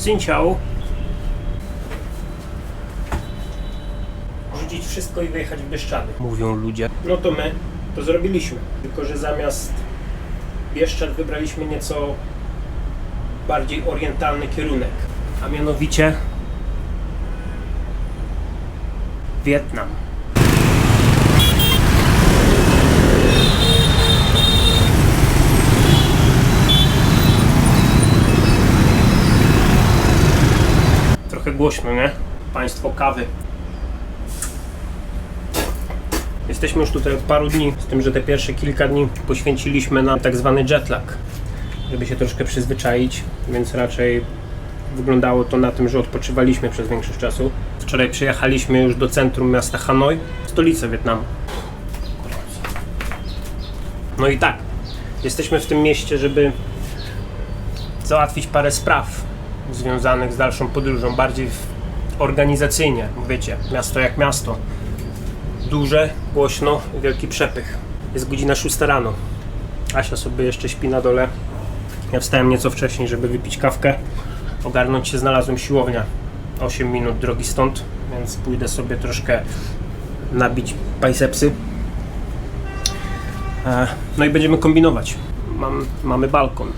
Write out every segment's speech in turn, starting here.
Ciao. Rzucić wszystko i wyjechać w Bieszczady. Mówią ludzie. No to my to zrobiliśmy. Tylko, że zamiast Bieszczad wybraliśmy nieco bardziej orientalny kierunek. A mianowicie Wietnam. Trochę głośno, nie? Państwo kawy. Jesteśmy już tutaj od paru dni, z tym, że te pierwsze kilka dni poświęciliśmy na tak zwany jetlag, żeby się troszkę przyzwyczaić, więc raczej wyglądało to na tym, że odpoczywaliśmy przez większość czasu. Wczoraj przyjechaliśmy już do centrum miasta Hanoi, stolicy Wietnamu. No i tak, jesteśmy w tym mieście, żeby załatwić parę spraw związanych z dalszą podróżą, bardziej organizacyjnie, wiecie, miasto jak miasto duże, głośno, wielki przepych. Jest godzina 6 rano. Asia sobie jeszcze śpi na dole. Ja wstałem nieco wcześniej, żeby wypić kawkę, ogarnąć się. Znalazłem siłownia 8 minut drogi stąd, więc pójdę sobie troszkę nabić bicepsy. E, No i będziemy kombinować. Mam, mamy balkon.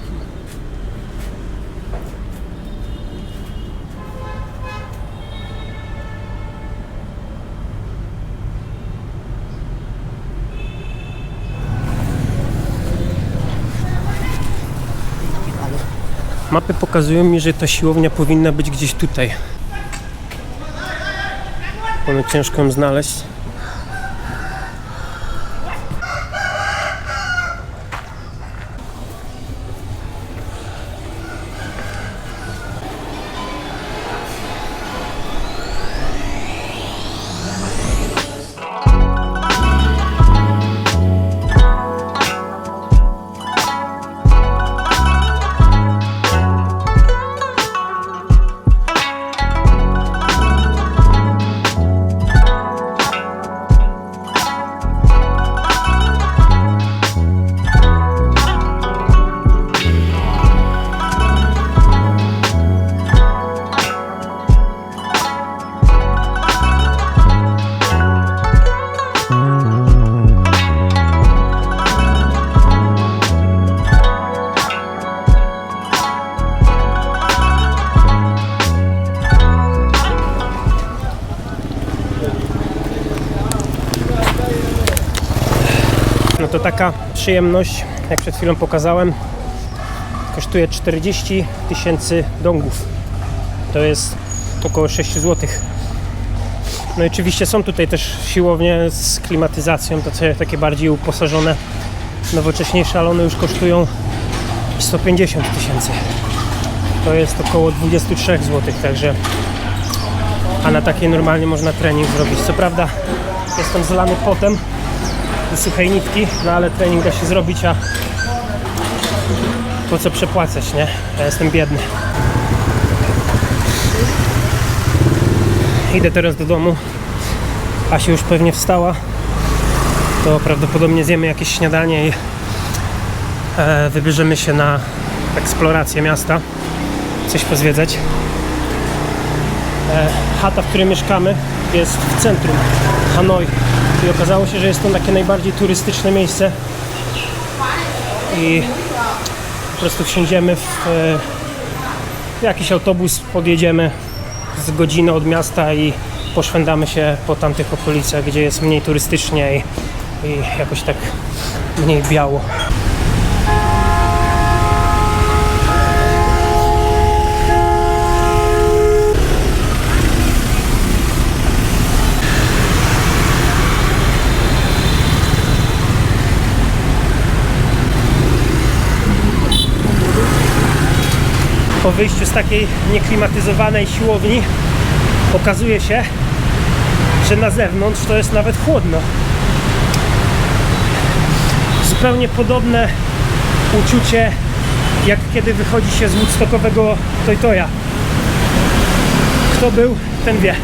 Mapy pokazują mi, że ta siłownia powinna być gdzieś tutaj. Ono ciężko ją znaleźć. Przyjemność, jak przed chwilą pokazałem, kosztuje 40 tysięcy dongów. To jest około 6 zł. No i oczywiście są tutaj też siłownie z klimatyzacją, to co takie bardziej uposażone, nowocześniejsze, ale one już kosztują 150 tysięcy. To jest około 23 zł, także a na takiej normalnie można trening zrobić. Co prawda jestem zlany potem, suchej nitki, no ale trening da się zrobić, a po co przepłacać, nie? Ja jestem biedny. Idę teraz do domu. Asia już pewnie wstała. To prawdopodobnie zjemy jakieś śniadanie i e, wybierzemy się na eksplorację miasta. Coś pozwiedzać. E, chata, w której mieszkamy jest w centrum Hanoi i okazało się, że jest to takie najbardziej turystyczne miejsce i po prostu wsiądziemy w e, w jakiś autobus, podjedziemy z godziny od miasta i poszwędamy się po tamtych okolicach, gdzie jest mniej turystycznie i, i jakoś tak mniej biało. Po wyjściu z takiej nieklimatyzowanej siłowni okazuje się, że na zewnątrz to jest nawet chłodno. Zupełnie podobne uczucie, jak kiedy wychodzi się z Woodstockowego Toytoja. Kto był, ten wie.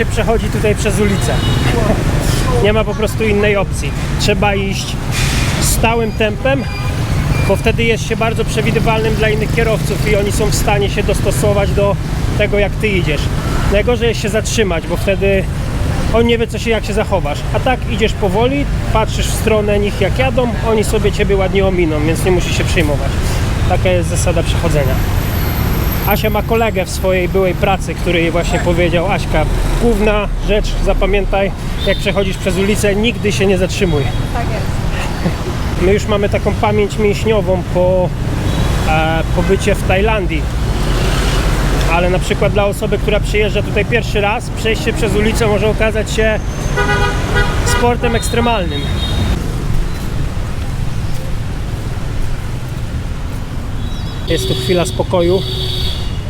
Się przechodzi tutaj przez ulicę. Nie ma po prostu innej opcji. Trzeba iść stałym tempem, bo wtedy jest się bardzo przewidywalnym dla innych kierowców i oni są w stanie się dostosować do tego, jak ty idziesz. Najgorzej jest się zatrzymać, bo wtedy on nie wie, co się, jak się zachowasz. A tak idziesz powoli, patrzysz w stronę nich, jak jadą, oni sobie ciebie ładnie ominą, więc nie musisz się przejmować. Taka jest zasada przechodzenia. Asia ma kolegę w swojej byłej pracy, który jej właśnie powiedział Aśka, główna rzecz, zapamiętaj, jak przechodzisz przez ulicę, nigdy się nie zatrzymuj. Tak jest. My już mamy taką pamięć mięśniową po e, pobycie w Tajlandii. Ale na przykład dla osoby, która przyjeżdża tutaj pierwszy raz, przejście przez ulicę może okazać się sportem ekstremalnym. Jest tu chwila spokoju.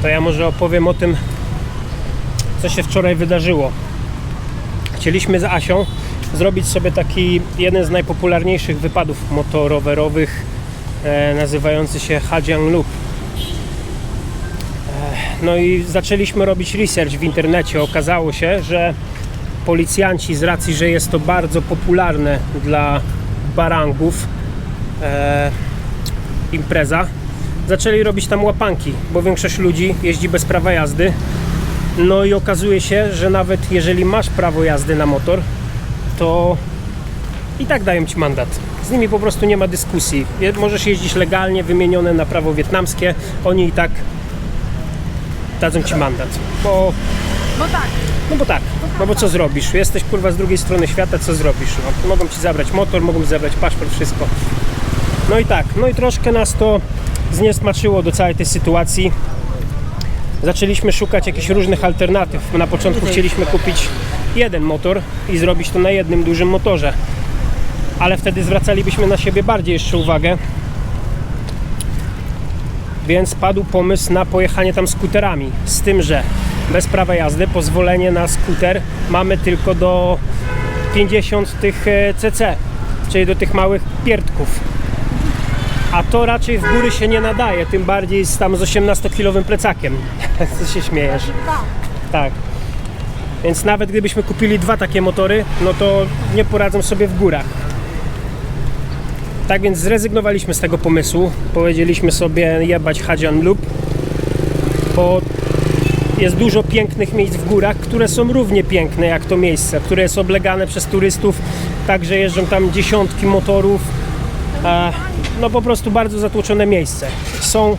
To ja może opowiem o tym, co się wczoraj wydarzyło. Chcieliśmy z Asią zrobić sobie taki jeden z najpopularniejszych wypadów motorowerowych e, nazywający się Hajiang Loop. E, no i zaczęliśmy robić research w internecie. Okazało się, że policjanci z racji, że jest to bardzo popularne dla barangów e, impreza, zaczęli robić tam łapanki, bo większość ludzi jeździ bez prawa jazdy. No i okazuje się, że nawet jeżeli masz prawo jazdy na motor, to i tak dają ci mandat. Z nimi po prostu nie ma dyskusji. Możesz jeździć legalnie, wymienione na prawo wietnamskie, oni i tak dadzą ci mandat. Bo, No tak. no bo tak, no bo co zrobisz? Jesteś kurwa z drugiej strony świata, co zrobisz? No, mogą ci zabrać motor, mogą ci zabrać paszport, wszystko. No i tak, no i troszkę nas to zniesmaczyło do całej tej sytuacji. Zaczęliśmy szukać jakichś różnych alternatyw. Na początku chcieliśmy kupić jeden motor i zrobić to na jednym dużym motorze. Ale wtedy zwracalibyśmy na siebie bardziej jeszcze uwagę. Więc padł pomysł na pojechanie tam skuterami. Z tym, że bez prawa jazdy pozwolenie na skuter mamy tylko do 50 tych e, cc, czyli do tych małych pierdków. A to raczej w góry się nie nadaje, tym bardziej z tam z 18-kilowym plecakiem. Co się śmiejesz? Tak. Więc nawet gdybyśmy kupili dwa takie motory, no to nie poradzą sobie w górach. Tak więc zrezygnowaliśmy z tego pomysłu. Powiedzieliśmy sobie jebać Hajian Loop, bo jest dużo pięknych miejsc w górach, które są równie piękne jak to miejsce, które jest oblegane przez turystów, także jeżdżą tam dziesiątki motorów. E, no po prostu bardzo zatłoczone miejsce. Są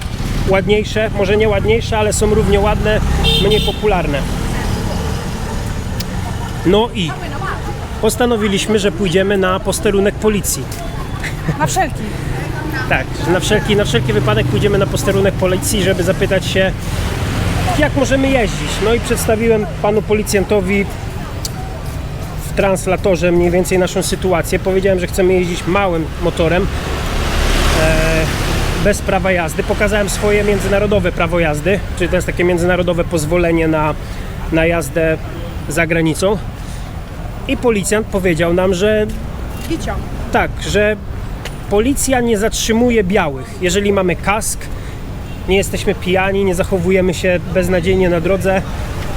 ładniejsze, może nie ładniejsze, ale są równie ładne, mniej popularne. No i postanowiliśmy, że pójdziemy na posterunek policji. Na wszelki. Tak, na wszelki, na wszelki wypadek pójdziemy na posterunek policji, żeby zapytać się, jak możemy jeździć. No i przedstawiłem panu policjantowi w translatorze mniej więcej naszą sytuację. Powiedziałem, że chcemy jeździć małym motorem e, bez prawa jazdy. Pokazałem swoje międzynarodowe prawo jazdy, czyli to jest takie międzynarodowe pozwolenie na, na jazdę za granicą. I policjant powiedział nam, że Kicio. tak, że policja nie zatrzymuje białych. Jeżeli mamy kask, nie jesteśmy pijani, nie zachowujemy się beznadziejnie na drodze,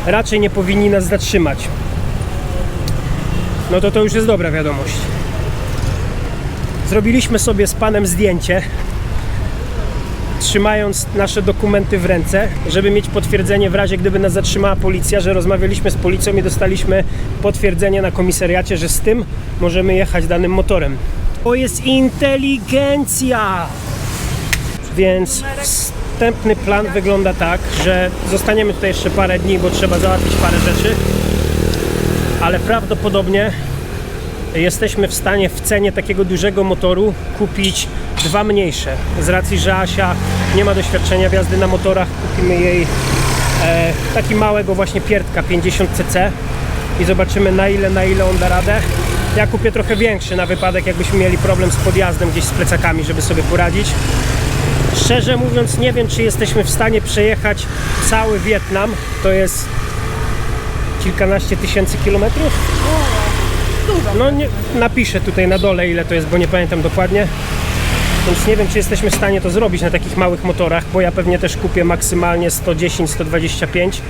raczej nie powinni nas zatrzymać. No to to już jest dobra wiadomość. Zrobiliśmy sobie z panem zdjęcie, trzymając nasze dokumenty w ręce, żeby mieć potwierdzenie w razie, gdyby nas zatrzymała policja, że rozmawialiśmy z policją i dostaliśmy potwierdzenie na komisariacie, że z tym możemy jechać danym motorem. To jest inteligencja! Więc wstępny plan wygląda tak, że zostaniemy tutaj jeszcze parę dni, bo trzeba załatwić parę rzeczy, ale prawdopodobnie jesteśmy w stanie w cenie takiego dużego motoru kupić dwa mniejsze. Z racji, że Asia nie ma doświadczenia w jazdy na motorach, kupimy jej e, taki małego właśnie pierdka 50cc i zobaczymy na ile, na ile on da radę. Ja kupię trochę większy na wypadek, jakbyśmy mieli problem z podjazdem gdzieś z plecakami, żeby sobie poradzić. Szczerze mówiąc, nie wiem, czy jesteśmy w stanie przejechać cały Wietnam. To jest kilkanaście tysięcy kilometrów. Dużo. No nie, napiszę tutaj na dole ile to jest, bo nie pamiętam dokładnie. Więc nie wiem, czy jesteśmy w stanie to zrobić na takich małych motorach, bo ja pewnie też kupię maksymalnie 110-125.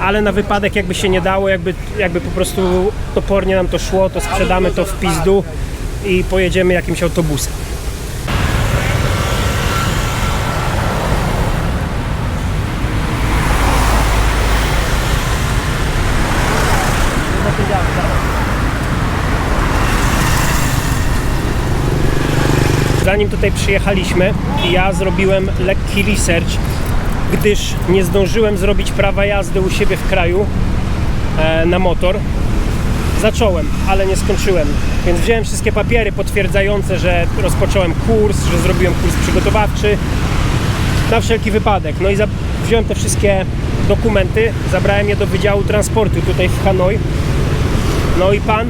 Ale na wypadek jakby się nie dało, jakby, jakby po prostu topornie nam to szło, to sprzedamy to w pizdu i pojedziemy jakimś autobusem. Zanim tutaj przyjechaliśmy, ja zrobiłem lekki research, gdyż nie zdążyłem zrobić prawa jazdy u siebie w kraju e, na motor. Zacząłem, ale nie skończyłem. Więc wziąłem wszystkie papiery potwierdzające, że rozpocząłem kurs, że zrobiłem kurs przygotowawczy na wszelki wypadek. No i wziąłem te wszystkie dokumenty, zabrałem je do Wydziału Transportu tutaj w Hanoi. No i pan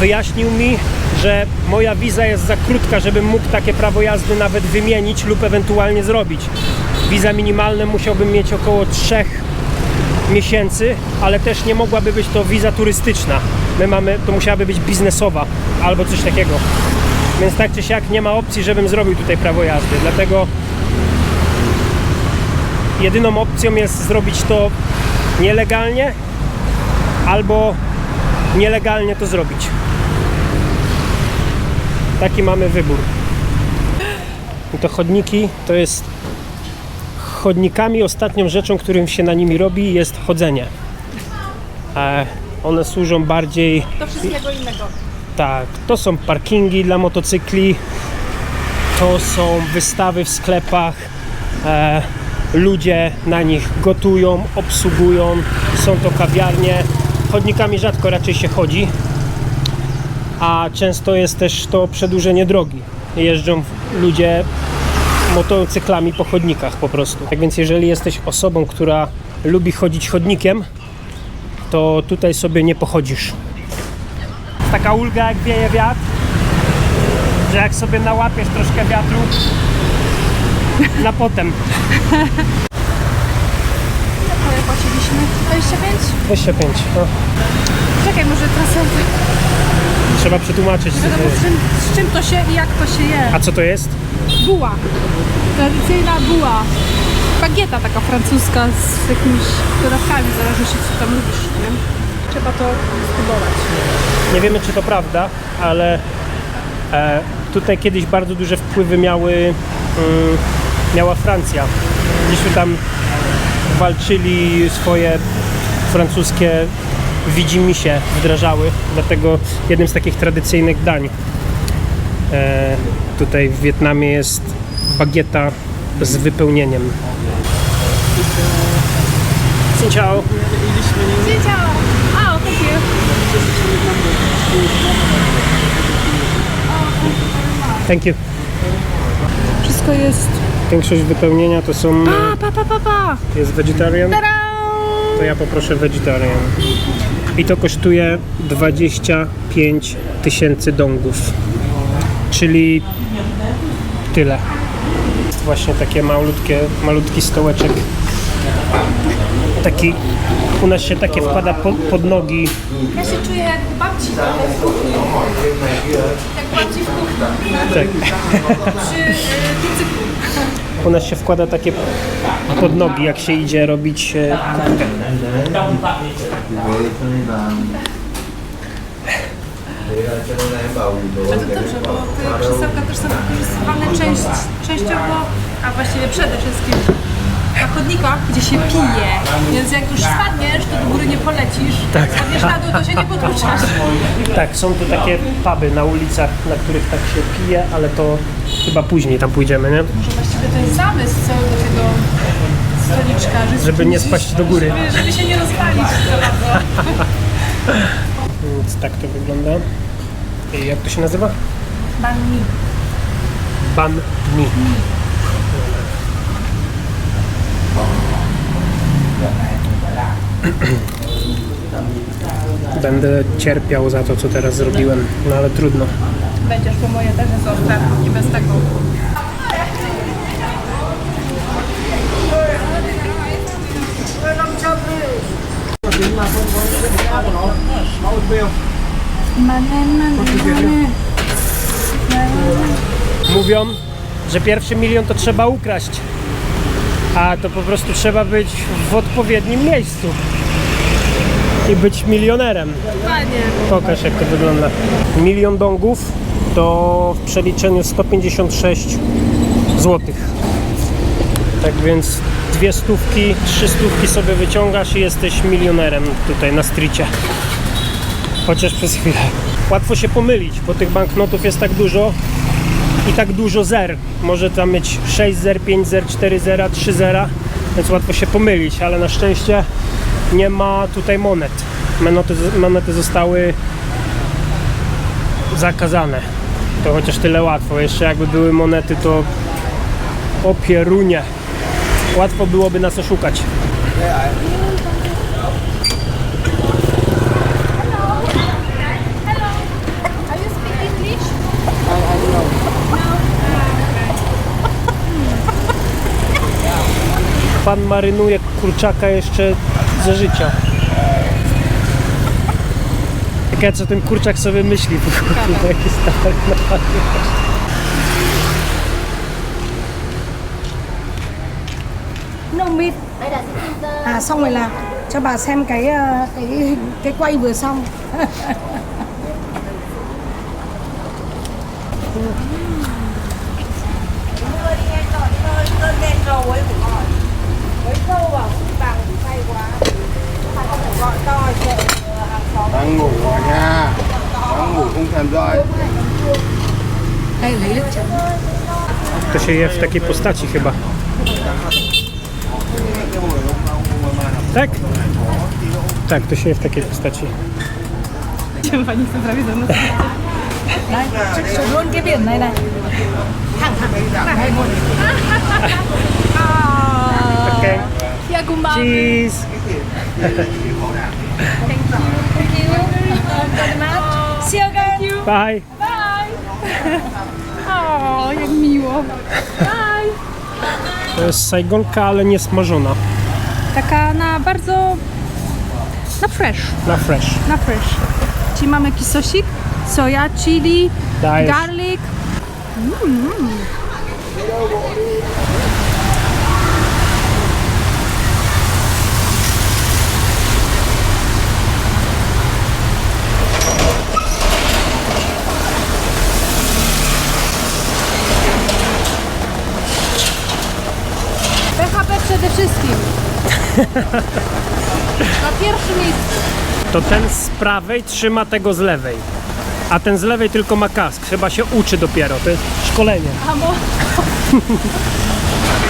wyjaśnił mi, że moja wiza jest za krótka, żebym mógł takie prawo jazdy nawet wymienić lub ewentualnie zrobić. Wiza minimalna musiałbym mieć około 3 miesięcy, ale też nie mogłaby być to wiza turystyczna. My mamy, to musiałaby być biznesowa albo coś takiego. Więc tak czy siak nie ma opcji, żebym zrobił tutaj prawo jazdy. Dlatego jedyną opcją jest zrobić to nielegalnie albo nielegalnie to zrobić. Taki mamy wybór. I to chodniki to jest chodnikami ostatnią rzeczą, którym się na nimi robi jest chodzenie. E, one służą bardziej Do wszystkiego innego. tak, to są parkingi dla motocykli, to są wystawy w sklepach, e, ludzie na nich gotują, obsługują, są to kawiarnie. Chodnikami rzadko raczej się chodzi, a często jest też to przedłużenie drogi. Jeżdżą ludzie motocyklami po chodnikach po prostu. Tak więc jeżeli jesteś osobą, która lubi chodzić chodnikiem, to tutaj sobie nie pochodzisz taka ulga jak wieje wiatr, że jak sobie nałapiesz troszkę wiatru na potem. Ile płaciliśmy? 25? 25. No, Czekaj, może trasę. Trzeba przetłumaczyć. co to Wiadomo, jest. z czym, z czym to się i jak to się je. A co to jest? Buła. Tradycyjna buła. Bagieta taka francuska z jakimiś dodatkami, zależy się co tam lubisz, nie? Trzeba to spróbować. Nie wiemy czy to prawda, ale e, tutaj kiedyś bardzo duże wpływy miały, mm, miała Francja. Gdzieś tu tam walczyli swoje francuskie widzimisię wdrażały, dlatego jednym z takich tradycyjnych dań e, tutaj w Wietnamie jest bagieta z wypełnieniem. Xin ciao. Dzień Oh, thank you. Thank you. Wszystko jest... Większość wypełnienia to są, A, pa, pa, pa, pa. jest vegetarian. Tada! To ja poproszę vegetarian. I to kosztuje 25 tysięcy dongów. Czyli tyle. Właśnie takie malutkie, malutki stołeczek. Taki, u nas się takie wkłada pod, pod nogi. Ja się czuję jak babci w kuchni. Jak babci w kuchni. Tak. U nas się wkłada takie pod nogi, jak się idzie robić e, kupkę. Ale to dobrze, bo te krzesełka też są wykorzystywane część, częściowo, a właściwie przede wszystkim na chodnikach, gdzie się pije. Więc jak już spadniesz, to do góry nie polecisz. Tak. Spadniesz na dół, to się nie potłuczasz. Tak, są tu takie puby na ulicach, na których tak się pije, ale to chyba później tam pójdziemy, nie? Że właściwie to jest zamysł całego tego stoliczka. Że Żeby nie spaść do góry. Żeby, żeby się nie rozpalić za bardzo. Więc tak to wygląda. I jak to się nazywa? Banh mi. Ban mi. Będę cierpiał za to, co teraz zrobiłem, no ale trudno. Będziesz, bo moje też jest ostre. Nie bez tego. Mówią, że pierwszy milion to trzeba ukraść, a to po prostu trzeba być w odpowiednim miejscu i być milionerem. Pokaż jak to wygląda. Milion dongów to w przeliczeniu 156 zł. Tak więc dwie stówki, trzy stówki sobie wyciągasz i jesteś milionerem tutaj na stricie. Chociaż przez chwilę. Łatwo się pomylić, bo tych banknotów jest tak dużo i tak dużo zer. Może tam mieć 6 zer, 5 zer, 4 zera, 3 zera, więc łatwo się pomylić, ale na szczęście nie ma tutaj monet. Monety, monety zostały zakazane. To chociaż tyle łatwo. Jeszcze jakby były monety, to o pierunie. Łatwo byłoby nas oszukać. Pan marynuje kurczaka jeszcze ze życia. Ciekawe co ten kurczak sobie myśli. bo jaki stary napad. nông mít à xong rồi là cho bà xem cái cái cái quay vừa xong đang ngủ nhà đang ngủ không thèm dậy đây lấy nước chấm To się je w takiej postaci chyba. Tak? Tak, to się je w takiej postaci. Pani chce prawie ze mną. đây chụp luôn cái biển này này thẳng thẳng đây luôn Okej. Jak u mamy. Cheese! thank you very much see you again Bye! Bye. O, jak miło. Bye. To jest sajgonka, ale nie smażona. Taka na bardzo... na fresh. Na fresh. Na fresh. Czyli mamy jakiś sosik, soja, chili, Dajesz. garlic. Mm. PHP przede wszystkim. Na pierwszym miejscu. To ten z prawej trzyma tego z lewej. A ten z lewej tylko ma kask. Chyba się uczy dopiero. To jest szkolenie. A mo-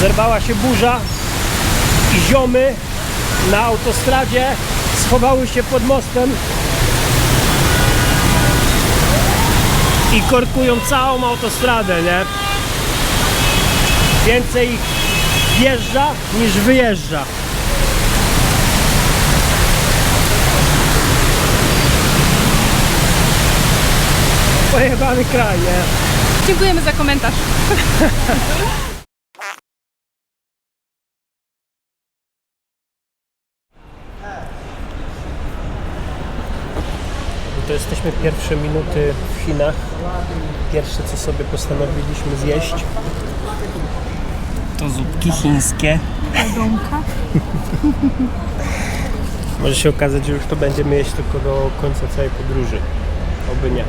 Zerwała się burza i ziomy na autostradzie schowały się pod mostem i korkują całą autostradę, nie? Więcej wjeżdża niż wyjeżdża. Pojebany kraj, nie? Dziękujemy za komentarz. Jesteśmy pierwsze minuty w Chinach. Pierwsze co sobie postanowiliśmy zjeść to zupki chińskie. Może się okazać, że już to będziemy jeść tylko do końca całej podróży. Oby nie.